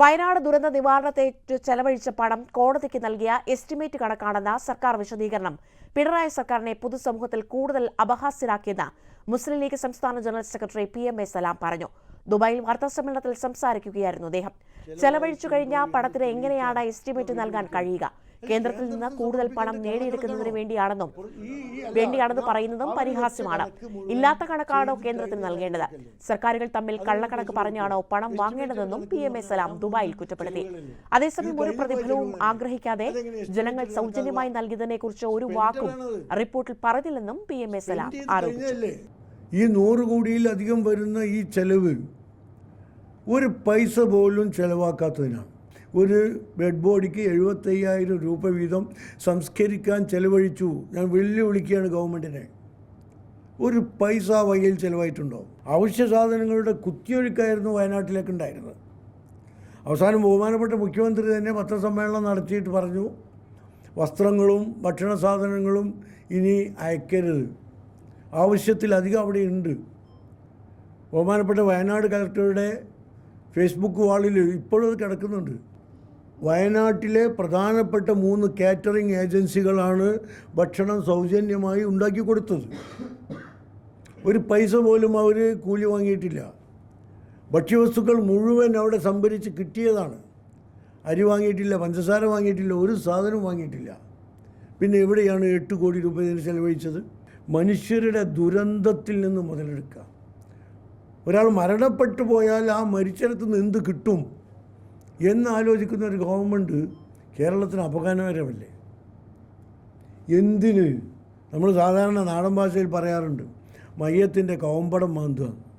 വയനാട് ദുരന്ത നിവാരണത്തേറ്റു ചെലവഴിച്ച പണം കോടതിക്ക് നൽകിയ എസ്റ്റിമേറ്റ് കണക്കാണെന്ന സർക്കാർ വിശദീകരണം. പിണറായി സർക്കാരിനെ പൊതുസമൂഹത്തിൽ കൂടുതൽ അപഹാസ്യരാക്കിയെന്ന് മുസ്ലിം ലീഗ് സംസ്ഥാന general secretary P M A Salam പറഞ്ഞു. ദുബായിൽ വാർത്താ സമ്മേളനത്തിൽ സംസാരിക്കുകയായിരുന്നു അദ്ദേഹം. ചെലവഴിച്ചു കഴിഞ്ഞ പണത്തിന് എങ്ങനെയാണ് എസ്റ്റിമേറ്റ് നൽകാൻ കഴിയുക? കേന്ദ്രത്തിൽ നിന്ന് കൂടുതൽ പണം നേടിയെടുക്കുന്നതിന് വേണ്ടിയാണെന്നും വേണ്ടിയാണെന്ന് പറയുന്നതും പരിഹാസ്യമാണ്. ഇല്ലാത്ത കണക്കാണോ കേന്ദ്രത്തിന് നൽകേണ്ടത്? സർക്കാരുകൾ തമ്മിൽ കള്ളക്കണക്ക് പറഞ്ഞാണോ പണം വാങ്ങേണ്ടതെന്നും പി എം എ സലാം ദുബായിൽ കുറ്റപ്പെടുത്തി. അതേസമയം ഒരു പ്രതിഫലവും ആഗ്രഹിക്കാതെ ജനങ്ങൾ സൗജന്യമായി നൽകിയതിനെ കുറിച്ച് ഒരു വാക്കും റിപ്പോർട്ടിൽ പറഞ്ഞില്ലെന്നും പി എം എ സലാം ആരോപിച്ചു. ഈ നൂറ് കോടിയിലധികം വരുന്ന ഈ ചെലവ് ഒരു പൈസ പോലും ചെലവാക്കാത്തതിനാണ്. ഒരു ബെഡ് ബോഡിക്ക് എഴുപത്തയ്യായിരം രൂപ വീതം സംസ്കരിക്കാൻ ചെലവഴിച്ചു. ഞാൻ വെല്ലുവിളിക്കുകയാണ് ഗവൺമെന്റിനെ ഒരു പൈസ വകയിൽ ചെലവായിട്ടുണ്ടോ? അവശ്യ സാധനങ്ങളുടെ കുത്തിയൊഴുക്കായിരുന്നു വയനാട്ടിലേക്ക് ഉണ്ടായിരുന്നത്. അവസാനം ബഹുമാനപ്പെട്ട മുഖ്യമന്ത്രി തന്നെ പത്രസമ്മേളനം നടത്തിയിട്ട് പറഞ്ഞു വസ്ത്രങ്ങളും ഭക്ഷണ സാധനങ്ങളും ഇനി അയക്കരുത്. ആവശ്യത്തിലധികം അവിടെ ഉണ്ട്. ബഹുമാനപ്പെട്ട വയനാട് കളക്ടറുടെ ഫേസ്ബുക്ക് വാളിൽ ഇപ്പോഴും അത് കിടക്കുന്നുണ്ട്. വയനാട്ടിലെ പ്രധാനപ്പെട്ട മൂന്ന് കാറ്ററിംഗ് ഏജൻസികളാണ് ഭക്ഷണം സൗജന്യമായി ഉണ്ടാക്കി കൊടുത്തത്. ഒരു പൈസ പോലും അവർ കൂലി വാങ്ങിയിട്ടില്ല. ഭക്ഷ്യവസ്തുക്കൾ മുഴുവൻ അവിടെ സംഭരിച്ച് കിട്ടിയതാണ്. അരി വാങ്ങിയിട്ടില്ല പഞ്ചസാര വാങ്ങിയിട്ടില്ല ഒരു സാധനവും വാങ്ങിയിട്ടില്ല. പിന്നെ എവിടെയാണ് എട്ട് കോടി രൂപ ഇതിന് ചെലവഴിച്ചത്? മനുഷ്യരുടെ ദുരന്തത്തിൽ നിന്ന് മുതലെടുക്കുക. ഒരാൾ മരണപ്പെട്ടു പോയാൽ ആ മരിച്ചിടത്ത് നിന്ന് എന്ത് കിട്ടും? എന്നാലോചിക്കുന്ന ഒരു ഗവൺമെന്റ് കേരളത്തിന് അപകടകരമല്ലേ? എന്തിന്? നമ്മൾ സാധാരണ നാടൻ ഭാഷയിൽ പറയാറുണ്ട് മയ്യത്തിന്റെ കോമ്പടം മാന്തുക.